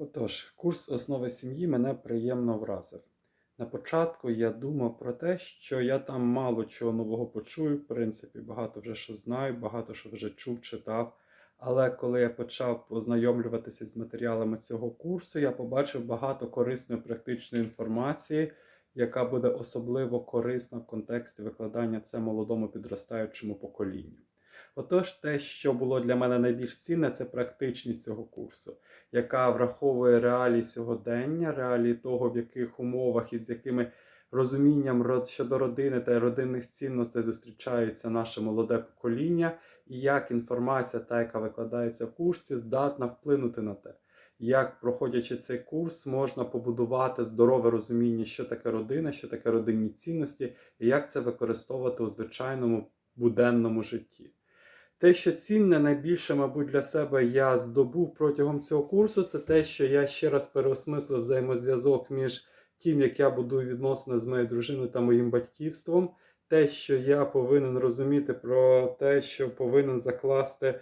Отож, курс основи сім'ї мене приємно вразив. На початку я думав про те, що я там мало чого нового почую, в принципі, багато вже що знаю, багато що вже чув, читав. Але коли я почав ознайомлюватися з матеріалами цього курсу, я побачив багато корисної практичної інформації, яка буде особливо корисна в контексті викладання це молодому підростаючому поколінню. Отож, те, що було для мене найбільш цінне, це практичність цього курсу, яка враховує реалії сьогодення, реалії того, в яких умовах і з якими розумінням щодо родини та родинних цінностей зустрічається наше молоде покоління, і як інформація, та яка викладається в курсі, здатна вплинути на те, як, проходячи цей курс, можна побудувати здорове розуміння, що таке родина, що таке родинні цінності, і як це використовувати у звичайному буденному житті. Те, що цінне найбільше, мабуть, для себе я здобув протягом цього курсу, це те, що я ще раз переосмислив взаємозв'язок між тим, як я будую відносини з моєю дружиною та моїм батьківством, те, що я повинен розуміти про те, що повинен закласти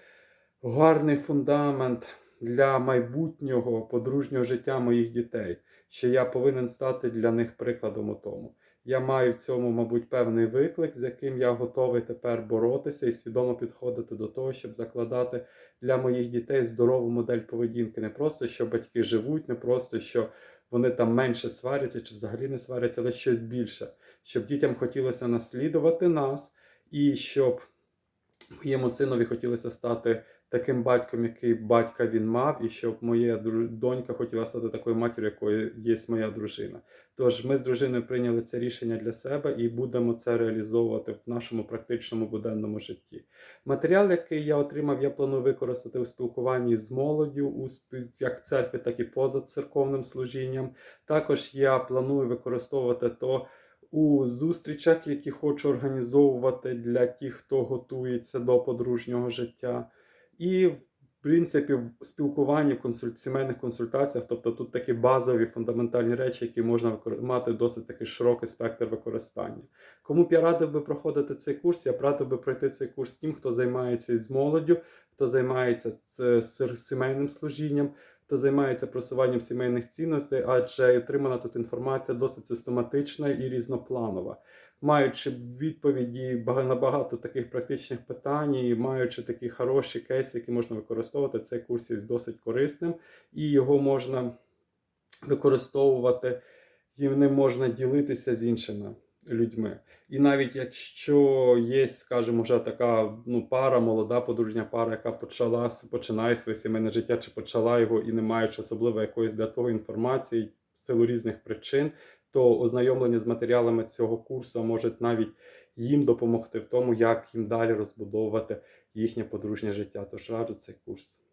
гарний фундамент для майбутнього подружнього життя моїх дітей, що я повинен стати для них прикладом у тому. Я маю в цьому, мабуть, певний виклик, з яким я готовий тепер боротися і свідомо підходити до того, щоб закладати для моїх дітей здорову модель поведінки. Не просто що батьки живуть, не просто що вони там менше сваряться чи взагалі не сваряться, але щось більше, щоб дітям хотілося наслідувати нас, і щоб моєму синові хотілося стати таким батьком, який батька він мав, і щоб моя донька хотіла стати такою матір'ю, якою є моя дружина. Тож ми з дружиною прийняли це рішення для себе і будемо це реалізовувати в нашому практичному буденному житті. Матеріал, який я отримав, я планую використати у спілкуванні з молоддю, у як в церкві, так і поза церковним служінням. Також я планую використовувати то у зустрічах, які хочу організовувати для тих, хто готується до подружнього життя. І в принципі в спілкуванні в консульт... сімейних консультаціях, тобто тут такі базові фундаментальні речі, які можна викор... мати досить такий широкий спектр використання. Кому б я радив би проходити цей курс, я б радив би пройти цей курс тим, хто займається із молоддю, хто займається з, з сімейним служінням, хто займається просуванням сімейних цінностей, адже отримана тут інформація досить систематична і різнопланова. Маючи відповіді на багато таких практичних питань, і маючи такі хороші кейси, які можна використовувати, цей курс є досить корисним, і його можна використовувати, і ним можна ділитися з іншими людьми. І навіть якщо є, скажімо, вже така ну, пара, молода подружня пара, яка почала починає своє сімейне життя, чи почала його і не маючи особливо якоїсь для того інформації в силу різних причин, то ознайомлення з матеріалами цього курсу може навіть їм допомогти в тому, як їм далі розбудовувати їхнє подружнє життя. Тож раджу цей курс.